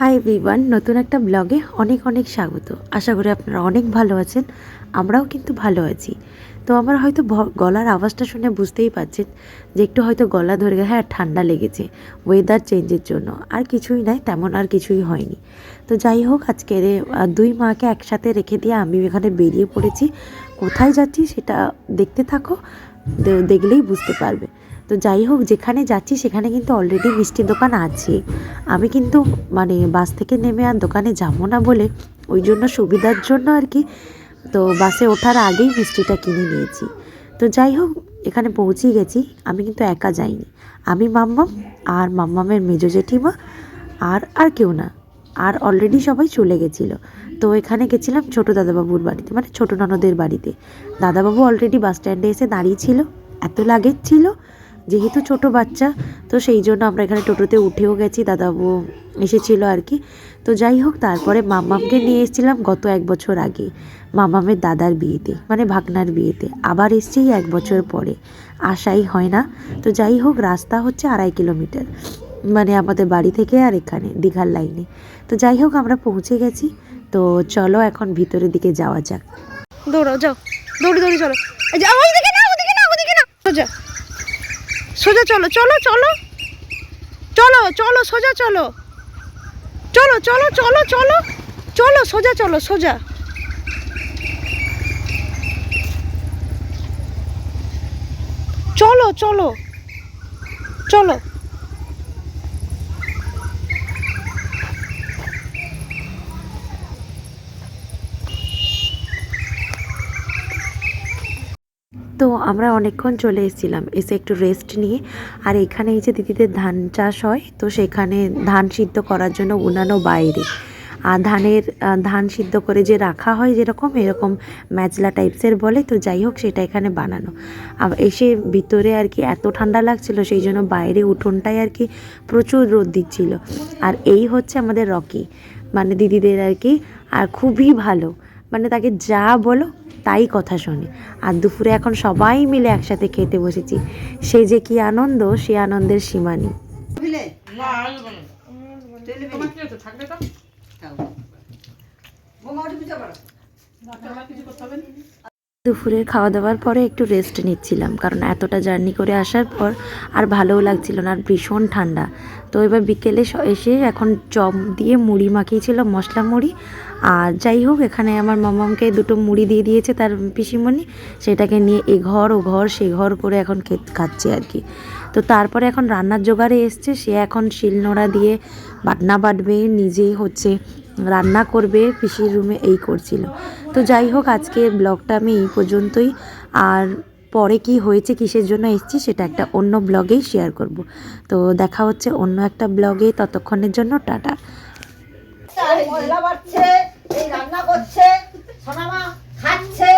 Hi everyone নতুন একটা ব্লগে অনেক অনেক স্বাগত। আশা করি আপনারা অনেক ভালো আছেন, আমরাও কিন্তু ভালো আছি। তো আমার হয়তো গলার আওয়াজটা শুনে বুঝতেই পারছেন যে একটু হয়তো গলা ধরে গেছে হ্যাঁ ঠান্ডা লেগেছে ওয়েদার চেঞ্জের জন্য। আর কিছুই নাই, তেমন আর কিছুই হয়নি। তো যাই হোক, আজকে দুই মাকে একসাথে রেখে দিয়ে আমি এখানে বেরিয়ে পড়েছি। কোথায় যাচ্ছি সেটা দেখতে থাকো দেখলেই বুঝতে পারবে। তো যাই হোক, যেখানে যাচ্ছি সেখানে কিন্তু অলরেডি মিষ্টির দোকান আছে। আমি কিন্তু মানে বাস থেকে নেমে আর দোকানে যাব না বলে ওই জন্য সুবিধার জন্য আর কি, তো বাসে ওঠার আগেই মিষ্টিটা কিনে নিয়েছি। তো যাই হোক, এখানে পৌঁছেই গেছি, আমি কিন্তু একা যাইনি। আমি মাম্মাম আর মাম্মামের মেজো জেঠিমা আর আর কেউ না, আর অলরেডি সবাই চলে গেছিল। তো এখানে গেছিলাম ছোটো দাদাবাবুর বাড়িতে মানে ছোটো ননদের বাড়িতে। দাদাবাবু অলরেডি বাস স্ট্যান্ডে এসে দাঁড়িয়ে ছিল, এত লাগেজ ছিল যেহেতু ছোট বাচ্চা, তো সেই জন্য আমরা এখানে টোটোতে উঠেও গেছি, দাদাবু এসেছিল আর কি। তো যাই হোক, তারপরে মামামকে নিয়ে এসেছিলাম গত এক বছর আগে, মামামের দাদার বিয়েতে মানে ভাগনার বিয়েতে। আবার এসছি এক বছর পরে, আশাই হয় না। তো যাই হোক, রাস্তা হচ্ছে আড়াই কিলোমিটার মানে আমাদের বাড়ি থেকে আর এখানে, দীঘার লাইনে। তো যাই হোক, আমরা পৌঁছে গেছি। তো চলো এখন ভিতরের দিকে যাওয়া যাক। দৌড়াও, যাও। দৌড়ি দৌড়ি, চলো। না, ওদিকে না ওদিকে না। সোজা চলো চলো চলো। চলো চলো, সোজা চলো। চলো চলো চলো চলো। চলো, সোজা চলো সোজা। চলো চলো চলো। তো আমরা অনেকক্ষণ চলে এসেছিলাম। এসে একটু রেস্ট নিয়ে। আর এখানে এই যে দিদিদের ধান চাষ হয়, তো সেখানে ধান সিদ্ধ করার জন্য উনানো বাইরে। আর ধানের ধান সিদ্ধ করে যে রাখা হয় যেরকম, এরকম ম্যাজলা টাইপসের বলে, তো যাই হোক সেটা এখানে বানানো। আর এসে ভিতরে আর কি এত ঠান্ডা লাগছিল, সেই জন্য বাইরে উঠোনটায় আর কি প্রচুর রোদ দিচ্ছিল। আর এই হচ্ছে আমাদের রকি। মানে দিদিদের আর কি, আর খুবই ভালো। মানে তাকে যা বলো তাই কথা শোনে। আর দুপুরে এখন সবাই মিলে একসাথে খেতে বসেছি। সে যে কি আনন্দ সে আনন্দের সীমা নেই। দুপুরের খাওয়া দাওয়ার পরে একটু রেস্ট নিচ্ছিলাম। কারণ এতটা জার্নি করে আসার পর আর ভালোও লাগছিল না, আর ভীষণ ঠান্ডা। তো এবার বিকেলে এসে এখন চপ দিয়ে মুড়ি মাখিয়েছিল মশলা মুড়ি। আর যাই হোক, এখানে আমার মামামকে দুটো মুড়ি দিয়ে দিয়েছে তার পিসিমণি। সেটাকে নিয়ে এ ঘর, ও ঘর, সে ঘর করে এখন খাচ্ছে আর কি। তো তারপরে এখন রান্নার জোগাড়ে এসছে। সে এখন শিলনোড়া দিয়ে বাটনা বাটবে, নিজেই হচ্ছে রান্না করবে, পিসির রুমে এই করছিল। তো যাই হোক, আজকে ব্লগটা আমি এই পর্যন্তই। আর পরে কি হয়েছে, কিসের জন্য এসেছি, সেটা একটা অন্য ব্লগেই শেয়ার করব। তো দেখা হচ্ছে অন্য একটা ব্লগে। ততক্ষণের জন্য টাটা। রান্না করছে খাচ্ছে।